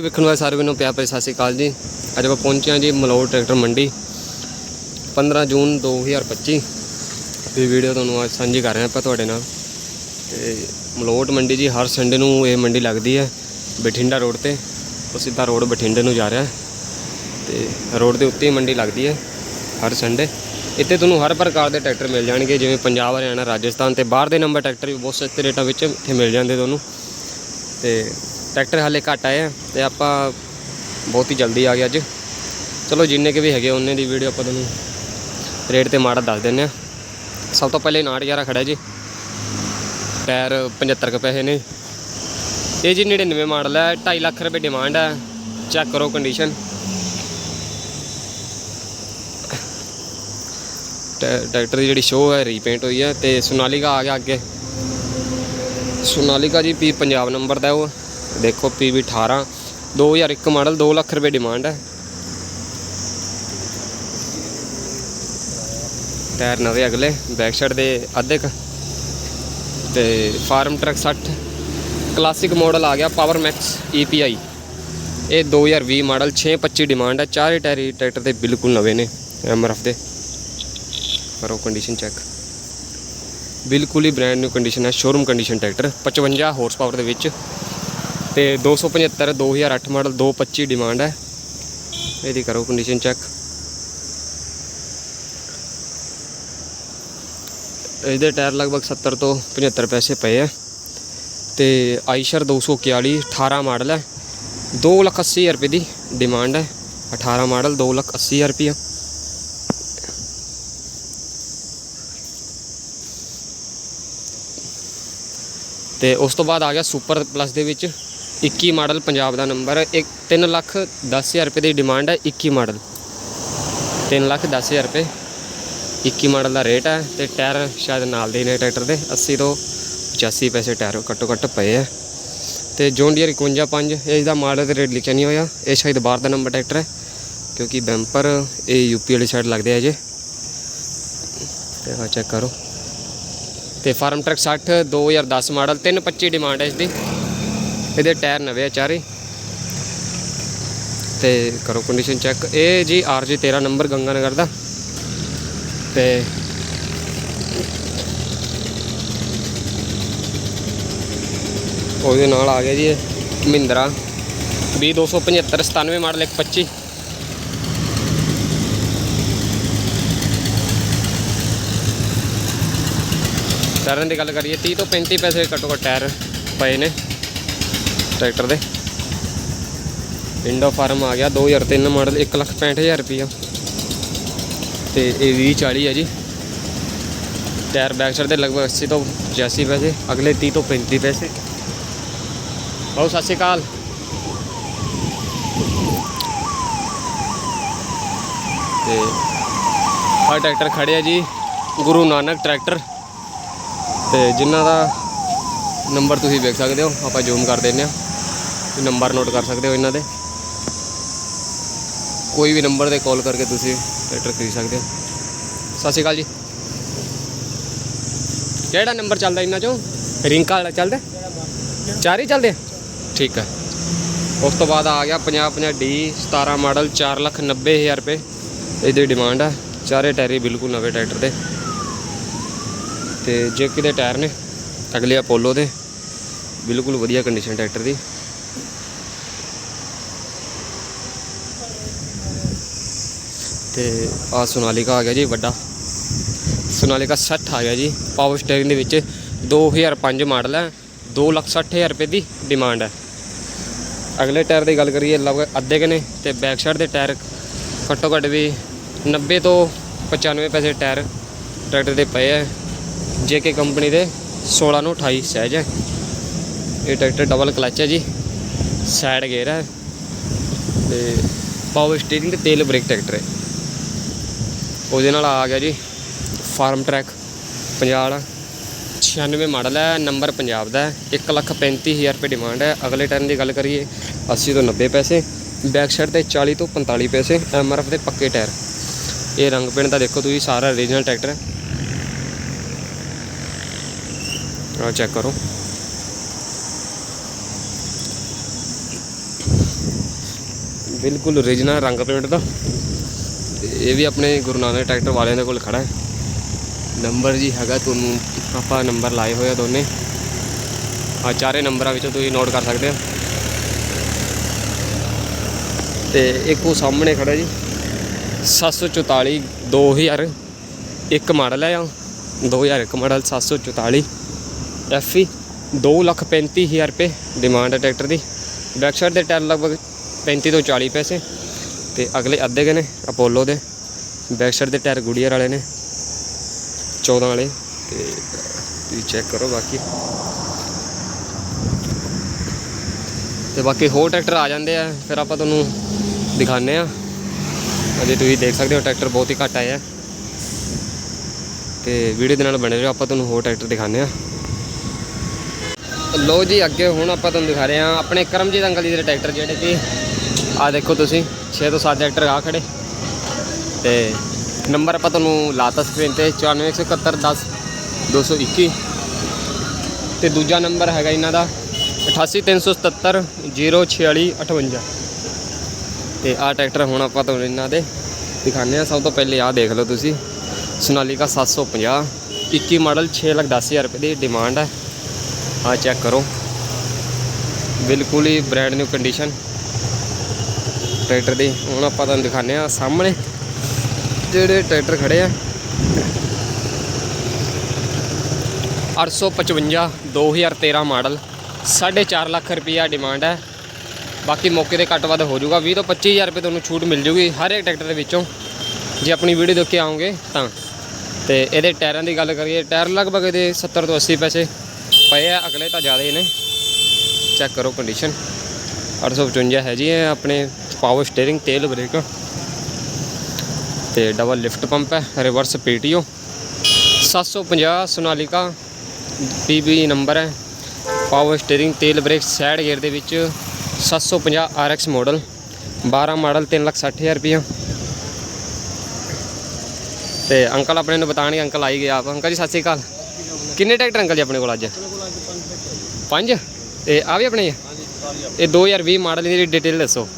ਵੇਖਣ ਵਾਲੇ ਸਾਰੇ ਨੂੰ ਪਿਆਰ ਭਰੀ ਸਤਿ ਸ਼੍ਰੀ ਅਕਾਲ ਜੀ। ਅੱਜ ਆਪਾਂ ਪਹੁੰਚੇ ਹਾਂ ਜੀ ਮਲੋੜ ਟਰੈਕਟਰ ਮੰਡੀ 15 ਜੂਨ 2025 ਇਹ ਵੀਡੀਓ ਤੁਹਾਨੂੰ ਅੱਜ ਸਾਂਝੀ ਕਰ ਰਹੇ ਹਾਂ ਆਪਾਂ ਤੁਹਾਡੇ ਨਾਲ। ਤੇ ਮਲੋੜ ਮੰਡੀ ਜੀ ਹਰ ਸੰਡੇ ਨੂੰ ਇਹ ਮੰਡੀ ਲੱਗਦੀ ਹੈ, ਬਠਿੰਡਾ ਰੋਡ ਤੇ। ਉਹ ਸਿੱਧਾ ਰੋਡ ਬਠਿੰਡੇ ਨੂੰ ਜਾ ਰਿਹਾ ਹੈ। ਤੇ ਰੋਡ ਦੇ ਉੱਤੇ ਹੀ ਮੰਡੀ ਲੱਗਦੀ ਹੈ, ਹਰ ਸੰਡੇ। ਇੱਥੇ ਤੁਹਾਨੂੰ ਹਰ ਪ੍ਰਕਾਰ ਦੇ ਟਰੈਕਟਰ ਮਿਲ ਜਾਣਗੇ, ਜਿਵੇਂ ਪੰਜਾਬ, ਹਰਿਆਣਾ, ਰਾਜਸਥਾਨ ਤੇ ਬਾਹਰ ਦੇ ਨੰਬਰ ਟਰੈਕਟਰ ਵੀ ਬਹੁਤ ਸਸਤੇ ਰੇਟਾਂ ਵਿੱਚ ਇੱਥੇ ਮਿਲ ਜਾਂਦੇ ਤੁਹਾਨੂੰ। ਤੇ ਟਰੈਕਟਰ ਹਾਲੇ ਘੱਟ ਆਏ ਆ ਤੇ ਆਪਾਂ ਬਹੁਤ ਹੀ ਜਲਦੀ ਆ ਗਏ ਅੱਜ। ਚਲੋ ਜਿੰਨੇ ਕੇ ਵੀ ਹੈਗੇ ਉਹਨੇ ਦੀ ਵੀਡੀਓ ਆਪਾਂ ਤੁਹਾਨੂੰ ਰੇਟ ਤੇ ਮਾੜਾ ਦੱਸ ਦਿੰਨੇ ਆ। ਸਭ ਤੋਂ ਪਹਿਲੇ 911 ਖੜਾ ਜੀ। ਟਾਇਰ 75 ਕੁ ਪੈਸੇ ਨੇ। ਇਹ ਜੀ 99 ਮਾਡਲ ਹੈ 2.5 ਲੱਖ ਰੁਪਏ ਡਿਮਾਂਡ ਹੈ ਚੈੱਕ ਕਰੋ ਕੰਡੀਸ਼ਨ ਟਰੈਕਟਰ ਦੀ ਜਿਹੜੀ ਸ਼ੋਅ ਹੈ ਰੀਪੇਂਟ ਹੋਈ ਹੈ ਤੇ ਸੋਨਾਲੀਕਾ ਆ ਗਿਆ ਅੱਗੇ। ਸੋਨਾਲੀਕਾ ਜੀ ਪੀ ਪੰਜਾਬ ਨੰਬਰ ਦਾ ਉਹ। ਦੇਖੋ ਪੀ ਵੀ 18 2001 ਮਾਡਲ 2 ਲੱਖ ਰੁਪਏ ਡਿਮਾਂਡ ਹੈ। ਟਾਇਰ ਨਵੇਂ ਅਗਲੇ ਬੈਕ ਸਾਈਡ ਦੇ ਅੱਧੇ ਕ। ਤੇ ਫਾਰਮ ਟਰੱਕ 60 ਕਲਾਸਿਕ ਮਾਡਲ ਆ ਗਿਆ ਪਾਵਰ ਮੈਕਸ EPI ਇਹ 2020 ਮਾਡਲ 625 ਡਿਮਾਂਡ ਹੈ, ਚਾਰੇ ਟਾਇਰ ਟਰੈਕਟਰ ਦੇ ਬਿਲਕੁਲ ਨਵੇਂ ਨੇ ਐਮਆਰਐਫ ਦੇ। ਕਰੋ ਕੰਡੀਸ਼ਨ ਚੈੱਕ ਬਿਲਕੁਲ ਹੀ ਬ੍ਰੈਂਡ ਨਿਊ ਕੰਡੀਸ਼ਨ ਹੈ showroom condition tractor 55 horse power ਦੇ ਵਿੱਚ। ਤੇ 275 2008 ਮਾਡਲ 225 ਡਿਮਾਂਡ ਹੈ। ਇਹਦੀ ਕਰੋ ਕੰਡੀਸ਼ਨ ਚੈੱਕ ਇਹਦੇ ਟਾਇਰ ਲਗਭਗ 70 ਤੋਂ 75 ਪੈਸੇ ਪਏ ਆ। ਤੇ ਆਈਸ਼ਰ 241 18 ਮਾਡਲ ਹੈ। 2 ਲੱਖ 80 ਹਜ਼ਾਰ ਰੁਪਏ ਦੀ ਡਿਮਾਂਡ ਹੈ। 18 ਮਾਡਲ 2 ਲੱਖ 80 ਹਜ਼ਾਰ ਰੁਪਏ ਤੇ ਉਸ ਤੋਂ ਬਾਅਦ ਆ ਗਿਆ ਸੁਪਰ ਪਲੱਸ ਦੇ ਵਿੱਚ। 21 ਮਾਡਲ ਪੰਜਾਬ ਦਾ ਨੰਬਰ ਇੱਕ 3 ਲੱਖ 10 ਹਜ਼ਾਰ ਰੁਪਏ ਦੀ ਡਿਮਾਂਡ ਹੈ 21 ਮਾਡਲ। 3 ਲੱਖ 10 ਹਜ਼ਾਰ ਰੁਪਏ। 21 ਮਾਡਲ ਦਾ ਰੇਟ ਹੈ ਤੇ ਟਾਇਰ ਸ਼ਾਇਦ ਨਾਲ ਦੇ ਨੇ ਟਰੈਕਟਰ ਦੇ। 80 ਤੋਂ 85 ਪੈਸੇ ਟਾਇਰ ਘੱਟੋ ਘੱਟ ਪਏ ਆ। ਤੇ ਜੌਨ ਡੀਅਰ 515 ਇਸ ਦਾ ਮਾਡਲ ਤੇ ਰੇਟ ਲਿਖਿਆ ਨਹੀਂ ਹੋਇਆ। ਇਹ ਸ਼ਾਇਦ ਬਾਹਰ ਦਾ ਨੰਬਰ ਟਰੈਕਟਰ ਹੈ, ਕਿਉਂਕਿ ਬੈਂਪਰ ਇਹ ਯੂਪੀ ਵਾਲੀ ਸਾਈਡ ਲੱਗਦੇ ਆ ਜੇ ਤੇ ਆ ਚੈੱਕ ਕਰੋ। ਤੇ ਫਾਰਮ ਟਰੱਕ 60 2010 ਮਾਡਲ 325 ਡਿਮਾਂਡ ਹੈ ਇਸ ਦੀ। ਇਹਦੇ ਟਾਇਰ ਨਵੇਂ ਆ ਚਾਰੇ। ਤੇ ਕਰੋ ਕੰਡੀਸ਼ਨ ਚੈੱਕ ਇਹ ਜੀ ਆਰਜੀ 13 ਨੰਬਰ ਗੰਗਾ ਨਗਰ ਦਾ। ਤੇ ਉਹਦੇ ਨਾਲ ਆ ਗਿਆ ਜੀ ਇਹ ਮਹਿੰਦਰਾ। 20275 97 ਮਾਡਲ 125 ਟਾਇਰਾਂ ਦੀ ਗੱਲ ਕਰੀਏ 30 ਤੋਂ 35 ਪੈਸੇ ਘੱਟੋ ਘੱਟ ਟਾਇਰ ਪਏ ਨੇ। ਟਰੈਕਟਰ ਦੇ। ਇੰਡੋ ਫਾਰਮ ਆ ਗਿਆ 2003 ਮਾਡਲ 165000 ਰੁਪਈਆ ਤੇ ਇਹ 2040 ਹੈ ਜੀ। ਟਾਇਰ ਬੈਕ ਸਾਈਡ ਦੇ ਲਗਭਗ 80 ਤੋਂ 85 ਪੈਸੇ, ਅਗਲੇ 30 ਤੋਂ 35 ਪੈਸੇ। ਬਹੁਤ ਸਤਿ ਸ਼੍ਰੀ ਅਕਾਲ। ਤੇ ਆਹ ਟਰੈਕਟਰ ਖੜਿਆ ਜੀ, ਗੁਰੂ ਨਾਨਕ ਟਰੈਕਟਰ। ਤੇ ਜਿਨ੍ਹਾਂ ਦਾ ਨੰਬਰ ਤੁਸੀਂ ਵੇਖ ਸਕਦੇ ਹੋ, ਆਪਾਂ ਜ਼ੂਮ ਕਰ ਦਿੰਨੇ ਆ ਨੰਬਰ ਨੋਟ ਕਰ ਸਕਦੇ ਹੋ ਇਹਨਾਂ ਦੇ। ਕੋਈ ਵੀ ਨੰਬਰ ਤੇ ਕਾਲ ਕਰਕੇ ਤੁਸੀਂ ਟਰੈਕਟਰ ਖਰੀਦ ਸਕਦੇ ਹੋ। ਸਤਿ ਸ਼੍ਰੀ ਅਕਾਲ ਜੀ। ਕਿਹੜਾ ਨੰਬਰ ਚੱਲਦਾ ਇਹਨਾਂ ਚੋਂ? ਰਿੰਕਾ ਵਾਲਾ ਚੱਲਦਾ? ਚਾਰ ਹੀ ਚੱਲਦੇ ਠੀਕ ਹੈ ਉਸ ਤੋਂ ਬਾਅਦ ਆ ਗਿਆ 50 50 ਡੀ 17 ਮਾਡਲ 4 ਲੱਖ 90 ਹਜ਼ਾਰ ਰੁਪਏ। ਇਹਦੀ ਡਿਮਾਂਡ ਆ। ਚਾਰੇ ਟਾਇਰ ਹੀ ਬਿਲਕੁਲ ਨਵੇਂ ਟਰੈਕਟਰ ਦੇ। ਤੇ ਜੇ ਕਿਤੇ ਟਾਇਰ ਨੇ, ਅਗਲੇ ਅਪੋਲੋ ਦੇ। ਬਿਲਕੁਲ ਵਧੀਆ ਕੰਡੀਸ਼ਨ ਟਰੈਕਟਰ ਦੀ। ਤੇ ਆ ਸੋਨਾਲੀਕਾ ਆ ਗਿਆ ਜੀ ਵੱਡਾ। ਸੋਨਾਲੀਕਾ 60 ਆ ਗਿਆ ਜੀ। ਪਾਵਰ ਸਟੀਅਰਿੰਗ ਦੇ ਵਿੱਚ 2005 ਮਾਡਲ ਹੈ। 260000 ਰੁਪਏ ਦੀ ਡਿਮਾਂਡ ਹੈ। ਅਗਲੇ ਟਾਇਰ ਦੀ ਗੱਲ ਕਰੀਏ ਲਗਭਗ ਅੱਧੇ ਕੁ ਨੇ ਤੇ ਬੈਕ ਸਾਈਡ ਦੇ ਟਾਇਰ ਘੱਟੋ ਘੱਟ ਵੀ 90 ਤੋਂ 95 ਪੈਸੇ ਟਾਇਰ ਟਰੈਕਟਰ ਦੇ ਪਏ ਹੈ। ਜੇਕੇ ਕੰਪਨੀ ਦੇ 16 ਨੂੰ 28 ਸਹਿਜ ਹੈ। ਇਹ ਟਰੈਕਟਰ ਡਬਲ ਕਲਚ ਹੈ ਜੀ। ਸਾਈਡ ਗੇਅਰ ਹੈ। ਤੇ ਪਾਵਰ ਸਟੀਅਰਿੰਗ ਤੇ ਤੇਲ ਬ੍ਰੇਕ ਟਰੈਕਟਰ ਹੈ। ਉਹਦੇ ਨਾਲ ਆ ਗਿਆ ਜੀ, ਫਾਰਮ ਟਰੈਕ 50 ਵਾਲਾ। 96 ਮਾਡਲ ਹੈ, ਨੰਬਰ ਪੰਜਾਬ ਦਾ ਹੈ। 135000 ਰੁਪਏ ਡਿਮਾਂਡ ਹੈ। ਅਗਲੇ ਟਾਈਮ ਦੀ ਗੱਲ ਕਰੀਏ 80 ਤੋਂ 90 ਪੈਸੇ ਬੈਕ ਸਾਈਡ ਤੇ 40 ਤੋਂ 45 ਪੈਸੇ ਐਮਆਰਐਫ ਦੇ ਪੱਕੇ ਟਾਇਰ। ਇਹ ਰੰਗ ਪਿੰਡ ਦਾ ਦੇਖੋ ਤੁਸੀਂ, ਸਾਰਾ ਓਰੀਜਨਲ ਟਰੈਕਟਰ ਹੈ। ਆ ਚੈੱਕ ਕਰੋ। ਬਿਲਕੁਲ ਓਰੀਜਨਲ ਰੰਗ ਪੇਂਟ ਦਾ। ਤੇ ਇਹ ਵੀ ਆਪਣੇ ਗੁਰੂ ਨਾਨਕ ਟਰੈਕਟਰ ਵਾਲਿਆਂ ਦੇ ਕੋਲ ਖੜਾ ਹੈ। ਨੰਬਰ ਜੀ ਹੈਗਾ ਤੁਹਾਨੂੰ, ਆਪਾਂ ਨੰਬਰ ਲਾਏ ਹੋਏ ਆ ਦੋਨੇ। ਆ ਚਾਰੇ ਨੰਬਰਾਂ ਵਿੱਚੋਂ ਤੁਸੀਂ ਨੋਟ ਕਰ ਸਕਦੇ ਹੋ। ਤੇ ਇੱਕ ਉਹ ਸਾਹਮਣੇ ਖੜਾ ਜੀ। 744 2000 ਇੱਕ ਮਾਡਲ ਹੈ ਆ। 2001 ਮਾਡਲ 744 ਐਫਈ 235000 ਰੁਪਏ ਡਿਮਾਂਡ ਹੈ ਟਰੈਕਟਰ ਦੀ। ਬੈਕ ਸਾਈਡ ਦੇ ਟਾਇਰ ਲਗਭਗ 35 ਤੋਂ 40 ਪੈਸੇ। ਤੇ ਅਗਲੇ ਅੱਧੇ ਗਏ ਨੇ ਅਪੋਲੋ ਦੇ ਬੈਕ ਸਾਈਡ ਦੇ ਟਾਇਰ ਗੁੜੀਅਰ ਵਾਲੇ ਨੇ 14 ਵਾਲੇ ਤੇ ਤੁਸੀਂ ਚੈੱਕ ਕਰੋ ਬਾਕੀ। ਤੇ ਬਾਕੀ ਹੋਰ ਟਰੈਕਟਰ ਆ ਜਾਂਦੇ ਆ, ਫਿਰ ਆਪਾਂ ਤੁਹਾਨੂੰ ਦਿਖਾਉਂਦੇ ਆ ਅਜੇ ਤੁਸੀਂ ਦੇਖ ਸਕਦੇ ਹੋ ਟਰੈਕਟਰ ਬਹੁਤ ਹੀ ਘੱਟ ਆਏ ਆ ਤੇ ਵੀਡੀਓ ਦੇ ਨਾਲ ਬਣੇ ਰਹੋ, ਆਪਾਂ ਤੁਹਾਨੂੰ ਹੋਰ ਟਰੈਕਟਰ ਦਿਖਾਉਂਦੇ ਆ ਲੋ ਜੀ, ਅੱਗੇ ਹੁਣ ਆਪਾਂ ਤੁਹਾਨੂੰ ਦਿਖਾ ਰਹੇ ਆ ਆਪਣੇ ਕਰਮਜੀਤ ਅੰਕਲ ਜੀ ਦੇ ਟਰੈਕਟਰ, ਜਿਹੜੇ ਕਿ ਆ ਦੇਖੋ ਤੁਸੀਂ 6 ਤੋਂ 7 ਟਰੈਕਟਰ ਆ ਖੜੇ। ਤੇ ਨੰਬਰ ਆਪਾਂ ਤੁਹਾਨੂੰ ਲਾਤਾ ਸਕਰੀਨ ਤੇ 9471 10 221 ਤੇ ਦੂਜਾ ਨੰਬਰ ਹੈਗਾ ਇਹਨਾਂ ਦਾ 88377 046 58 ਤੇ ਆਹ ਟਰੈਕਟਰ ਹੁਣ ਆਪਾਂ ਤੁਹਾਨੂੰ ਇਹਨਾਂ ਦੇ ਦਿਖਾਉਂਦੇ ਆ ਸਭ ਤੋਂ ਪਹਿਲੇ ਆਹ ਦੇਖ ਲਓ ਤੁਸੀਂ। ਸੋਨਾਲੀਕਾ 750 21 ਮਾਡਲ 6 ਲੱਖ 10000 ਰੁਪਏ ਦੀ ਡਿਮਾਂਡ ਹੈ। ਆਹ ਚੈੱਕ ਕਰੋ। ਬਿਲਕੁਲ ਹੀ ਬ੍ਰੈਂਡ ਨਿਊ ਕੰਡੀਸ਼ਨ ਟਰੈਕਟਰ ਦੀ। ਹੁਣ ਆਪਾਂ ਤੁਹਾਨੂੰ ਦਿਖਾਉਂਦੇ ਆ ਸਾਹਮਣੇ ਜਿਹੜੇ ਟਰੈਕਟਰ ਖੜੇ ਆ। 855 2013 ਮਾਡਲ 4.5 ਲੱਖ ਰੁਪਈਆ ਡਿਮਾਂਡ ਹੈ। ਬਾਕੀ ਮੌਕੇ ਤੇ ਘੱਟ ਵੱਧ ਹੋ ਜਾਊਗਾ। 20 ਤੋਂ 25000 ਰੁਪਏ ਤੁਹਾਨੂੰ ਛੂਟ ਮਿਲ ਜੂਗੀ ਹਰ ਇੱਕ ਟਰੈਕਟਰ ਦੇ ਵਿੱਚੋਂ। ਜੇ ਆਪਣੀ ਵੀਡੀਓ ਦੇਖ ਕੇ ਆਓਗੇ ਤਾਂ। ਤੇ ਇਹਦੇ ਟਾਇਰਾਂ ਦੀ ਗੱਲ ਕਰੀਏ, ਟਾਇਰ ਲਗਭਗ ਇਹਦੇ 70 ਤੋਂ 80 ਪੈਸੇ ਪਏ ਆ, ਅਗਲੇ ਤਾਂ ਜ਼ਿਆਦਾ ਹੀ ਨੇ। ਚੈੱਕ ਕਰੋ ਕੰਡੀਸ਼ਨ 855 ਹੈ ਜੀ, ਇਹ ਆਪਣੇ ਪਾਵਰ ਸਟੀਅਰਿੰਗ ਤੇਲ ਬ੍ਰੇਕ ਤੇ ਡਬਲ ਲਿਫਟ ਪੰਪ ਹੈ reverse PTO 750 Sonalika PB number ਹੈ। ਪਾਵਰ ਸਟੀਅਰਿੰਗ ਤੇਲ ਬ੍ਰੇਕ ਸਾਈਡ ਗੇਅਰ ਦੇ ਵਿੱਚ 750 RX ਮਾਡਲ 12 ਮਾਡਲ 360000 ਰੁਪਇਆ ਤੇ ਅੰਕਲ ਆਪਣੇ ਨੂੰ ਬਤਾਣਗੇ ਅੰਕਲ ਆਈ ਗਿਆ ਆਪ। ਅੰਕਲ ਜੀ, ਸਤਿ ਸ਼੍ਰੀ ਅਕਾਲ। ਕਿੰਨੇ ਟਰੈਕਟਰ ਅੰਕਲ ਜੀ ਆਪਣੇ ਕੋਲ ਅੱਜ? ਪੰਜ? ਤੇ ਆ ਵੀ ਆਪਣੇ ਹੀ ਆ? ਇਹ 2020 ਮਾਡਲ ਦੀ ਡਿਟੇਲ ਦੱਸੋ।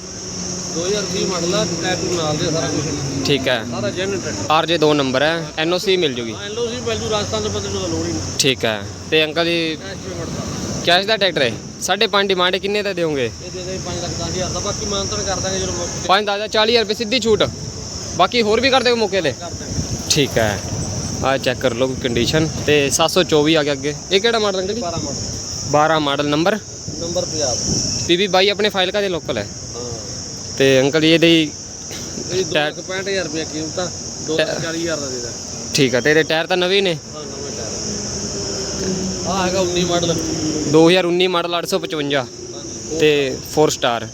2020 ਮਾਡਲ ਆ ਟੈਟੂ ਨਾਲ ਦੇ ਸਾਰਾ ਕੁਝ ਠੀਕ ਹੈ। ਸਾਰਾ ਜੈਨ ਟਰੈਕਟਰ ਆਰ ਜੇ 2 ਨੰਬਰ ਹੈ। ਐਨਓਸੀ ਮਿਲ ਜੂਗੀ। ਐਲਓਸੀ ਵੈਲਿਊ ਰਾਜਸਥਾਨ ਦੇ ਬੰਦੇ ਨੂੰ ਤਾਂ ਲੋੜ ਹੀ ਨਹੀਂ। ਠੀਕ ਹੈ। ਤੇ ਅੰਕਲ ਜੀ ਕੈਸ਼ ਦਾ। ਦਾ ਟਰੈਕਟਰ ਹੈ? ਸਾਢੇ ਪੰਜ ਡਿਮਾਂਡ ਕਿੰਨੇ ਦਾ ਦਿਓਗੇ? ਇਹ ਦੇ ਦੇ 5 ਲੱਖ 10 ਹਜ਼ਾਰ ਦਾ। ਬਾਕੀ ਮਾਨਤਨ ਕਰ ਦਾਂਗੇ ਜਦੋਂ ਮੌਕੇ ਪੰਜ ਦਾ 40000 ਰੁਪਏ ਸਿੱਧੀ ਛੂਟ। ਬਾਕੀ ਹੋਰ ਵੀ ਕਰ ਮੌਕੇ ਤੇ। ਤੇ ਠੀਕ ਹੈ। ਆ ਚੈੱਕ ਕਰ ਲਓ ਕੰਡੀਸ਼ਨ ਤੇ 724 ਆ ਗਿਆ ਅੱਗੇ। ਇਹ ਕਿਹੜਾ ਮਾਡਲ ਅੰਕਲ ਜੀ? 12 model 12 model number number 50 PB ਬਾਈ ਆਪਣੇ ਫਾਈਲ ਕਾ ਦੇ ਲੋਕਲ ਹਾਂ? ਤੇ ਅੰਕਲ ਜੀ ਇਹਦੀ ਇਹ 2 ਲੱਖ 65000 ਰੁਪਏ ਕੀਮਤ ਆ 2 ਲੱਖ 40 ਹਜ਼ਾਰ ਦਾ ਦੇ ਦਾਂਗੇ। ਠੀਕ ਹੈ ਤੇ ਇਹਦੇ ਟਾਇਰ ਤਾਂ ਨਵੇਂ ਨੇ? ਹਾਂ ਨਵੇਂ ਟਾਇਰ ਆ। ਹੈਗਾ 19 ਮਾਡਲ। 2019 ਮਾਡਲ 855 ਤੇ 4 star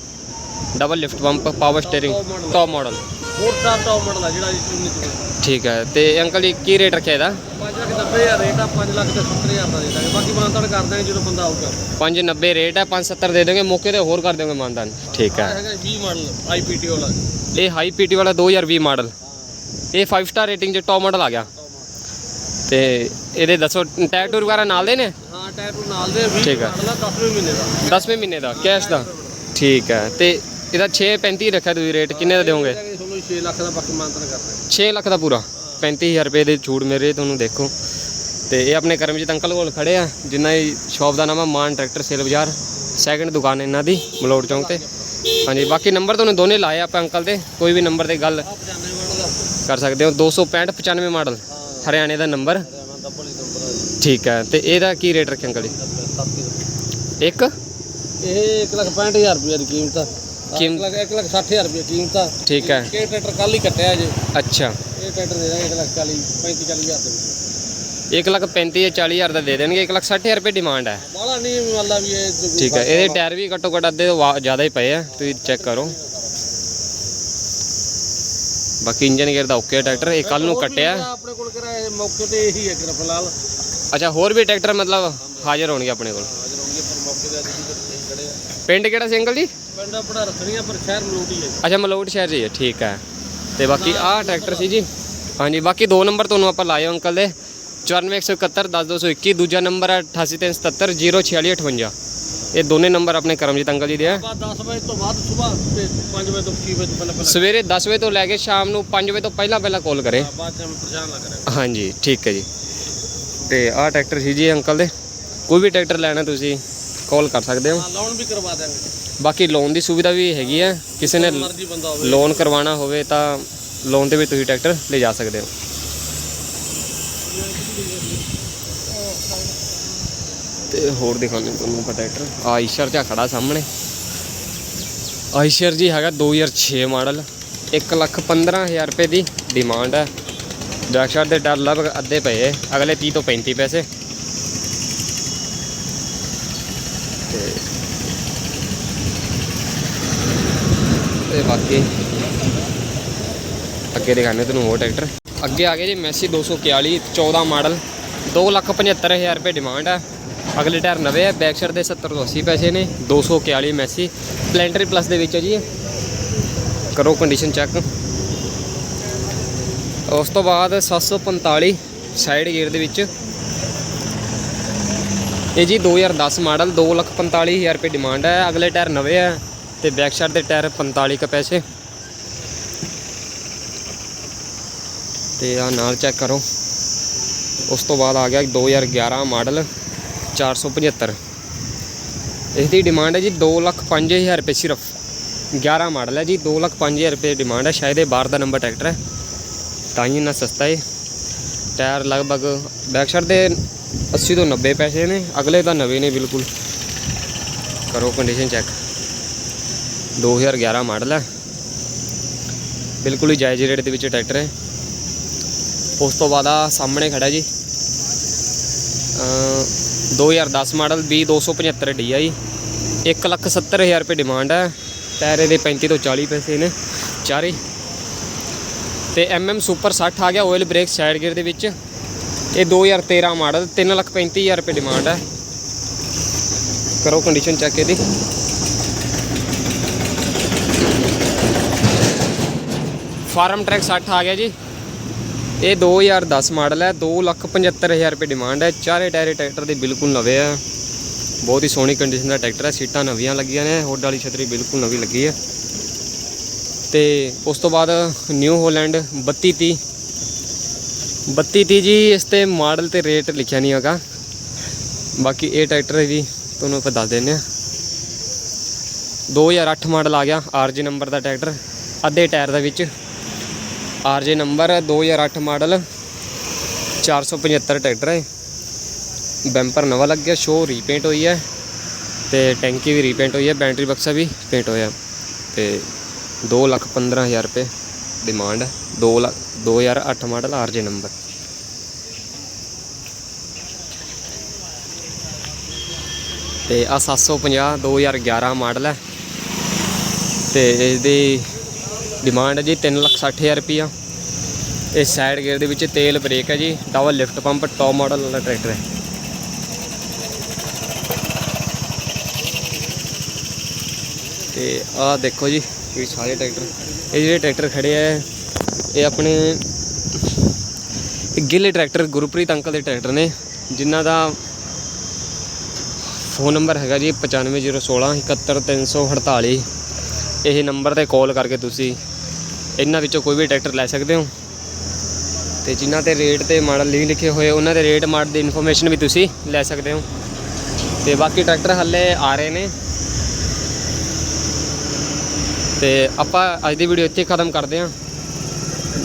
double lift pump power steering top model ਹੋਰ ਟਾਪ ਟਾਪ ਮਾਡਲ ਆ ਜਿਹੜਾ ਇਸ ਨੂੰ ਨਹੀਂ ਠੀਕ ਹੈ ਤੇ ਅੰਕਲ ਜੀ ਕੀ ਰੇਟ ਰੱਖਿਆ ਇਹਦਾ? 5 ਲੱਖ 90 ਹਜ਼ਾਰ ਰੇਟ ਆ 5 ਲੱਖ ਤੇ 70 ਹਜ਼ਾਰ ਦਾ ਦੇ ਦਾਂਗੇ। ਬਾਕੀ ਮਾਨਤਨ ਕਰ ਦਾਂਗੇ ਜਦੋਂ ਬੰਦਾ ਆਊਗਾ। 590 ਰੇਟ ਹੈ 570 ਦੇ ਦੇਵਾਂਗੇ ਮੌਕੇ ਤੇ ਹੋਰ ਕਰ ਦੇਵਾਂਗੇ ਮਾਨਦਾਨ ਠੀਕ ਆ। ਹੈ ਹੈਗਾ 20 ਮਾਡਲ ਆਈਪੀਟੀ ਵਾਲਾ। ਇਹ ਹਾਈ ਪੀਟੀ ਵਾਲਾ 2020 ਮਾਡਲ। ਇਹ 5 ਸਟਾਰ ਰੇਟਿੰਗ ਚ ਟੌਪ ਮਾਡਲ ਆ ਗਿਆ। ਤੇ ਇਹਦੇ ਦੱਸੋ ਟੈਗ ਟੂਰ ਵਗੈਰਾ ਨਾਲ ਦੇ ਨੇ? ਹਾਂ ਟਾਇਰ ਨਾਲ ਦੇ 20 ਠੀਕ ਆ। ਮਾਡਲ ਆ 10ਵੇਂ ਮਹੀਨੇ ਦਾ। 10ਵੇਂ ਮਹੀਨੇ ਦਾ ਕੈਸ਼ ਦਾ। ਠੀਕ ਹੈ ਤੇ ਇਹਦਾ 635 ਰੱਖਿਆ ਤੁਸੀਂ ਰੇਟ ਕਿੰਨੇ ਦਾ ਦਿਓਗੇ? ਦੇ ਦਾਂਗੇ ਤੁਹਾਨੂੰ 6 ਲੱਖ ਦਾ ਬਾਕੀ ਮਾਨਤਨ ਕਰ ਦਾਂਗੇ 6 ਲੱਖ ਦਾ ਪੂਰਾ। 35000 ਰੁਪਏ ਦੇ ਛੂਟ ਮੇਰੇ ਤੁਹਾਨੂੰ ਦੇਖੋ। ਤੇ ਇਹ ਆਪਣੇ ਕਰਮਜੀਤ ਅੰਕਲ ਕੋਲ ਖੜੇ ਆ ਜਿਨ੍ਹਾਂ ਦੀ ਸ਼ਾਪ ਦਾ ਨਾਮ ਆ ਮਾਨ ਟਰੈਕਟਰ ਸੇਲ ਬਾਜ਼ਾਰ ਸੈਕੰਡ ਦੁਕਾਨ ਇਹਨਾਂ ਦੀ ਮਲੋੜ ਚੌਂਕ ਤੇ। ਹਾਂਜੀ ਬਾਕੀ ਨੰਬਰ ਤੁਹਾਨੂੰ ਦੋਨੇ ਲਾਏ ਆਪਾਂ ਅੰਕਲ ਦੇ ਕੋਈ ਵੀ ਨੰਬਰ ਤੇ ਗੱਲ ਆ 95 ਮਾਡਲ ਆ ਕਰ ਸਕਦੇ ਹੋ। 265 95 ਮਾਡਲ ਹਰਿਆਣੇ ਦਾ ਨੰਬਰ ਠੀਕ ਹੈ ਤੇ ਇਹਦਾ ਕੀ ਰੇਟ ਰੱਖਿਆ ਅੰਕਲ ਜੀ? 37 ਇੱਕ? ਇਹ 1 ਲੱਖ 65000 ਰੁਪਏ ਦੀ ਕੀਮਤ ਆ। ਕੀਮ- 1 ਲੱਖ 1 ਲੱਖ 60000 ਰੁਪਏ ਕੀਮਤ ਆ। ਠੀਕ ਹੈ। ਇਹ ਟਰੈਕਟਰ ਕੱਲ ਹੀ ਕੱਟਿਆ ਜੇ ਅੱਛਾ। ਇਹ ਟਰੈਕਟਰ ਦੇ ਦਾਂਗੇ 1 ਲੱਖ 40 35 40000 ਦੇ ਵਿੱਚ। 1 ਲੱਖ 35 ਜਾਂ 40000 ਦਾ ਦੇ ਦੇਣਗੇ 1 ਲੱਖ 60000 ਰੁਪਏ ਡਿਮਾਂਡ ਹੈ। ਬਾਹਲਾ ਨਹੀਂ ਮਤਲਬ ਵੀ ਇਹ ਠੀਕ ਹੈ ਇਹਦੇ ਟਾਇਰ ਵੀ ਘੱਟੋ ਘੱਟ ਅੱਧੇ ਤੋਂ ਵਾ- ਜ਼ਿਆਦਾ ਹੀ ਪਏ ਆ ਤੁਸੀਂ ਚੈੱਕ ਕਰੋ। ਬਾਕੀ ਇੰਜਨ ਗੇਅਰ ਦਾ ਓਕੇ ਟਰੈਕਟਰ ਇਹ ਕੱਲ ਨੂੰ ਹੋਰ ਵੀ ਕੱਟਿਆ। ਜਿਹੜਾ ਆਪਣੇ ਕੋਲ ਕਿਹੜਾ ਇਹ ਮੌਕੇ ਤੇ ਇਹੀ ਹੈ ਕਿਰਾ ਫਿਲਹਾਲ। ਅੱਛਾ ਹੋਰ ਵੀ ਟਰੈਕਟਰ ਮਤਲਬ ਹਾਜ਼ਰ ਹੋਣਗੇ ਆਪਣੇ ਕੋਲ? ਹਾਜ਼ਰ ਹੋਣਗੇ ਪਰ ਮੌਕੇ ਤੇ ਅੱਜ ਵੀ ਖੜੇ ਆ। ਪਿੰਡ ਕਿਹੜਾ ਸੀ ਅੰਕਲ ਜੀ? ਪਿੰਡ ਆਪਣਾ ਰੱਖਣੀਆਂ ਪਰ ਸ਼ਹਿਰ ਮਲੋਟੀ ਹੈ। ਅੱਛਾ ਮਲੋਟ ਸ਼ਹਿਰ ਜੀ ਹੈ ਠੀਕ ਹੈ। ਤੇ ਬਾਕੀ ਆਹ ਟਰੈਕਟਰ ਸੀ ਜੀ। ਹਾਂਜੀ ਬਾਕੀ ਦੋ ਨੰਬਰ ਤੁਹਾਨੂੰ ਆਪਾਂ ਲਾਏ ਅੰਕਲ ਦੇ। 9471 10221 ਦੂਜਾ ਨੰਬਰ ਹੈ 8837 04658 ਇਹ ਦੋਨੇ ਨੰਬਰ ਆਪਣੇ ਕਰਮਜੀਤ ਅੰਕਲ ਜੀ ਦੇ ਆ। ਬਾਅਦ 10 ਵਜੇ ਤੋਂ ਬਾਅਦ ਸਵੇਰ ਤੇ 5 ਵਜੇ ਤੋਂ 6 ਵਜੇ ਤੋਂ ਪਹਿਲਾਂ ਪਹਿਲਾਂ ਸਵੇਰੇ 10 ਵਜੇ ਤੋਂ ਲੈ ਕੇ ਸ਼ਾਮ ਨੂੰ 5 ਵਜੇ ਤੋਂ ਪਹਿਲਾਂ ਪਹਿਲਾਂ ਕਾਲ ਕਰੇ। ਬਾਅਦ ਚ ਪਰੇਸ਼ਾਨ ਰਿਹਾ ਹਾਂਜੀ ਠੀਕ ਹੈ ਜੀ। ਤੇ ਆਹ ਟਰੈਕਟਰ ਸੀ ਜੀ ਅੰਕਲ ਦੇ। ਕੋਈ ਵੀ ਟਰੈਕਟਰ ਲੈਣਾ ਤੁਸੀਂ ਕਾਲ ਕਰ ਸਕਦੇ ਹੋ। ਹਾਂ ਲੋਨ ਵੀ ਕਰਵਾ ਦਾਂਗੇ ਬਾਕੀ ਲੋਨ ਦੀ ਸੁਵਿਧਾ ਵੀ ਹੈਗੀ ਹੈ ਕਿਸੇ ਨੇ ਮਰਜ਼ੀ ਬੰਦਾ ਹੋਵੇ ਲੋਨ ਕਰਵਾਉਣਾ ਹੋਵੇ ਤਾਂ ਲੋਨ ਤੇ ਵੀ ਤੁਸੀਂ ਟਰੈਕਟਰ ਲੈ ਜਾ ਸਕਦੇ ਹੋ। ਤੇ ਹੋਰ ਦਿਖਾਉਂਦੇ ਤੁਹਾਨੂੰ ਆਪਾਂ ਟਰੈਕਟਰ ਆਈਸ਼ਰ ਜਿਹਾ ਖੜਾ ਸਾਹਮਣੇ। ਆਈਸ਼ਰ ਜੀ ਹੈਗਾ 2006 ਮਾਡਲ। 1 ਲੱਖ 15000 ਰੁਪਏ ਦੀ ਡਿਮਾਂਡ ਹੈ ਡਾਕਸ਼ਾਰ ਦੇ ਟਾਇਰ ਲਗਭਗ ਅੱਧੇ ਪਏ ਅਗਲੇ 30 ਤੋਂ 35 ਪੈਸੇ ਤੇ ਤੇ ਅੱਗੇ ਦਿਖਾਣੇ ਤੁਹਾਨੂੰ ਹੋਰ ਟਰੈਕਟਰ। ਅੱਗੇ ਆ ਗਏ ਜੀ ਮੈਸੀ 241 14 ਮਾਡਲ 275000 ਰੁਪਏ ਡਿਮਾਂਡ ਹੈ ਅਗਲੇ ਟਾਇਰ ਨਵੇਂ ਹੈ ਬੈਕ ਸਾਈਡ ਦੇ 70 ਤੋਂ 80 ਪੈਸੇ ਨੇ 241 ਮੈਸੀ। ਸਪਲੈਂਡਰ ਪਲੱਸ ਦੇ ਵਿੱਚ ਹੈ ਜੀ ਕਰੋ ਕੰਡੀਸ਼ਨ ਚੈੱਕ ਉਸ ਤੋਂ ਬਾਅਦ 745 ਸਾਈਡ ਗੇਅਰ ਦੇ ਵਿੱਚ। ਇਹ ਜੀ 2010 ਮਾਡਲ 245000 ਰੁਪਏ ਡਿਮਾਂਡ ਹੈ ਅਗਲੇ ਟਾਇਰ ਨਵੇਂ ਹੈ ਤੇ ਬੈਕ ਸਾਈਡ ਦੇ ਟਾਇਰ 45 ਕ ਪੈਸੇ। ਤੇ ਆ ਨਾਲ ਚੈੱਕ ਕਰੋ। ਉਸ ਤੋਂ ਬਾਅਦ ਆ ਗਿਆ 2011 ਮਾਡਲ 475 ਇਸ ਦੀ ਡਿਮਾਂਡ ਹੈ ਜੀ 205000 ਰੁਪਏ ਸਿਰਫ। 11 ਮਾਡਲ ਹੈ ਜੀ 205000 ਰੁਪਏ ਡਿਮਾਂਡ ਹੈ। ਸ਼ਾਇਦ ਇਹ ਬਾਹਰ ਦਾ ਨੰਬਰ ਟਰੈਕਟਰ ਹੈ। ਤਾਂ ਹੀ ਇੰਨਾ ਸਸਤਾ ਹੈ। ਟਾਇਰ ਲਗਭਗ ਬੈਕ ਸਾਈਡ ਦੇ 80 ਤੋਂ 90 ਪੈਸੇ ਨੇ, ਅਗਲੇ ਤਾਂ ਨਵੇਂ ਨੇ ਬਿਲਕੁਲ। ਕਰੋ ਕੰਡੀਸ਼ਨ ਚੈੱਕ 2011 ਮਾਡਲ ਹੈ। ਬਿਲਕੁਲ ਹੀ ਜਾਇਜ਼ ਰੇਟ ਦੇ ਵਿੱਚ ਟਰੈਕਟਰ ਹੈ। ਉਸ ਤੋਂ ਬਾਅਦ ਆ ਸਾਹਮਣੇ ਖੜਾ ਜੀ। ਅਮ 2010 ਮਾਡਲ B275 DI 170000 ਰੁਪਏ ਡਿਮਾਂਡ ਹੈ। ਟਾਇਰੇ ਦੇ 35 ਤੋਂ 40 ਪੈਸੇ ਨੇ ਚਾਰੇ। ਤੇ MM ਸੁਪਰ 60 ਆ ਗਿਆ ਆਇਲ ਬ੍ਰੇਕ ਸਾਈਡ ਗੇਅਰ ਦੇ ਵਿੱਚ। ਇਹ 2013 ਮਾਡਲ 335000 ਰੁਪਏ ਡਿਮਾਂਡ ਹੈ। ਕਰੋ ਕੰਡੀਸ਼ਨ ਚੈੱਕ ਇਹਦੀ। ਫਾਰਮ ਟਰੈਕ 60 ਆ ਗਿਆ ਜੀ। ਇਹ 2010 ਮਾਡਲ ਹੈ 275000 ਰੁਪਏ ਡਿਮਾਂਡ ਹੈ। ਚਾਰੇ ਟਾਇਰੇ ਟਰੈਕਟਰ ਦੇ ਬਿਲਕੁਲ ਨਵੇਂ ਆ। ਬਹੁਤ ਹੀ ਸੋਹਣੀ ਕੰਡੀਸ਼ਨ ਦਾ ਟਰੈਕਟਰ ਹੈ, ਸੀਟਾਂ ਨਵੀਆਂ ਲੱਗੀਆਂ ਨੇ, ਹੁੱਡ ਵਾਲੀ ਛਤਰੀ ਬਿਲਕੁਲ ਨਵੀਂ ਲੱਗੀ ਹੈ। ਤੇ ਉਸ ਤੋਂ ਬਾਅਦ ਨਿਊ ਹੋਲੈਂਡ 3230 3230 ਜੀ, ਇਸ ਤੇ ਮਾਡਲ ਤੇ ਰੇਟ ਲਿਖਿਆ ਨਹੀਂ ਹੈਗਾ। ਬਾਕੀ ਇਹ ਟਰੈਕਟਰ ਵੀ ਤੁਹਾਨੂੰ ਆਪਾਂ ਦੱਸ ਦਿੰਦੇ ਆ 2008 ਮਾਡਲ ਆ ਗਿਆ ਆਰਜੀ ਨੰਬਰ ਦਾ ਟਰੈਕਟਰ, ਅੱਧੇ ਟਾਇਰ ਦੇ ਵਿੱਚ। ਆਰਜੇ ਨੰਬਰ 2008 ਮਾਡਲ 475 ਟਰੈਕਟਰ ਹੈ। ਬੈਂਪਰ ਨਵਾਂ ਲੱਗਿਆ ਸ਼ੋ ਰੀਪੇਂਟ ਹੋਈ ਹੈ ਤੇ ਟੈਂਕੀ ਵੀ ਰੀਪੇਂਟ ਹੋਈ ਹੈ ਬੈਟਰੀ ਬਕਸਾ ਵੀ ਪੇਂਟ ਹੋਇਆ ਤੇ 2 ਲੱਖ 15000 ਰੁਪਏ ਡਿਮਾਂਡ ਹੈ 2 ਲੱਖ 2008 ਮਾਡਲ ਆਰਜੇ ਨੰਬਰ। ਤੇ ਆ 750 2011 ਮਾਡਲ ਹੈ ਤੇ ਇਹਦੀ ਡਿਮਾਂਡ ਹੈ ਜੀ 360000 ਰੁਪਿਆ ਇਹ ਸਾਈਡ ਗੇਅਰ ਦੇ ਵਿੱਚ ਤੇਲ ਬ੍ਰੇਕ ਹੈ ਜੀ। Double lift pump top model ਵਾਲਾ ਟਰੈਕਟਰ ਹੈ। ਤੇ ਆਹ ਦੇਖੋ ਜੀ, ਇਹ ਸਾਰੇ ਟਰੈਕਟਰ ਇਹ ਜਿਹੜੇ ਟਰੈਕਟਰ ਖੜੇ ਆ, ਇਹ ਆਪਣੇ ਇਹ ਗਿੱਲੇ ਟਰੈਕਟਰ ਗੁਰਪ੍ਰੀਤ ਅੰਕਲ ਦੇ ਟਰੈਕਟਰ ਨੇ, ਜਿਨ੍ਹਾਂ ਦਾ ਫੋਨ ਨੰਬਰ ਹੈਗਾ ਜੀ 95016 71348 ਇਹ ਨੰਬਰ ਤੇ ਕਾਲ ਕਰਕੇ ਤੁਸੀਂ ਇਹਨਾਂ ਵਿੱਚੋਂ ਕੋਈ ਵੀ ਟਰੈਕਟਰ ਲੈ ਸਕਦੇ ਹੋ। ਤੇ ਜਿਨ੍ਹਾਂ ਤੇ ਰੇਟ ਤੇ ਮਾਡਲ ਨਹੀਂ ਲਿਖੇ ਹੋਏ, ਉਹਨਾਂ ਦੇ ਰੇਟ ਮਾਡਲ ਦੀ ਇਨਫੋਰਮੇਸ਼ਨ ਵੀ ਤੁਸੀਂ ਲੈ ਸਕਦੇ ਹੋ। ਤੇ ਬਾਕੀ ਟਰੈਕਟਰ ਹੱਲੇ ਆ ਰਹੇ ਨੇ। ਤੇ ਆਪਾਂ ਅੱਜ ਦੀ ਵੀਡੀਓ ਇੱਥੇ ਖਤਮ ਕਰਦੇ ਹਾਂ।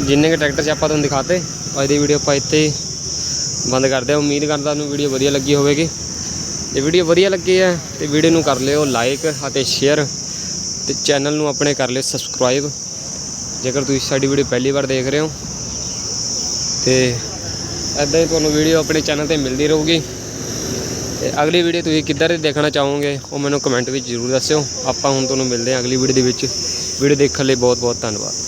ਜਿੰਨੇ ਕੇ ਟਰੈਕਟਰ 'ਚ ਆਪਾਂ ਤੁਹਾਨੂੰ ਦਿਖਾਤੇ, ਅੱਜ ਦੀ ਵੀਡੀਓ ਆਪਾਂ ਇੱਥੇ ਹੀ ਬੰਦ ਕਰਦੇ ਹਾਂ। ਉਮੀਦ ਕਰਦਾ ਤੁਹਾਨੂੰ ਵੀਡੀਓ ਵਧੀਆ ਲੱਗੀ ਹੋਵੇਗੀ। ਜੇ ਵੀਡੀਓ ਵਧੀਆ ਲੱਗੀ ਹੈ, ਤੇ ਵੀਡੀਓ ਨੂੰ ਕਰ ਲਿਓ ਲਾਈਕ ਅਤੇ ਸ਼ੇਅਰ ਤੇ ਚੈਨਲ ਨੂੰ ਆਪਣੇ ਕਰ ਲਿਓ ਸਬਸਕ੍ਰਾਈਬ। ਜੇਕਰ ਤੁਸੀਂ ਸਾਡੀ ਵੀਡੀਓ ਪਹਿਲੀ ਵਾਰ ਦੇਖ ਰਹੇ ਹੋ, ਤੇ ਐਦਾਂ ਹੀ ਤੁਹਾਨੂੰ ਵੀਡੀਓ ਆਪਣੇ ਚੈਨਲ ਤੇ ਮਿਲਦੀ ਰਹੂਗੀ। ਤੇ ਅਗਲੀ ਵੀਡੀਓ ਤੁਸੀਂ ਕਿੱਧਰ ਦੇਖਣਾ ਚਾਹੋਗੇ, ਉਹ ਮੈਨੂੰ ਕਮੈਂਟ ਵਿੱਚ ਜ਼ਰੂਰ ਦੱਸਿਓ। ਆਪਾਂ ਹੁਣ ਤੁਹਾਨੂੰ ਮਿਲਦੇ ਹਾਂ ਅਗਲੀ ਵੀਡੀਓ ਦੇ ਵਿੱਚ। ਵੀਡੀਓ ਦੇਖਣ ਲਈ ਬਹੁਤ ਬਹੁਤ ਧੰਨਵਾਦ।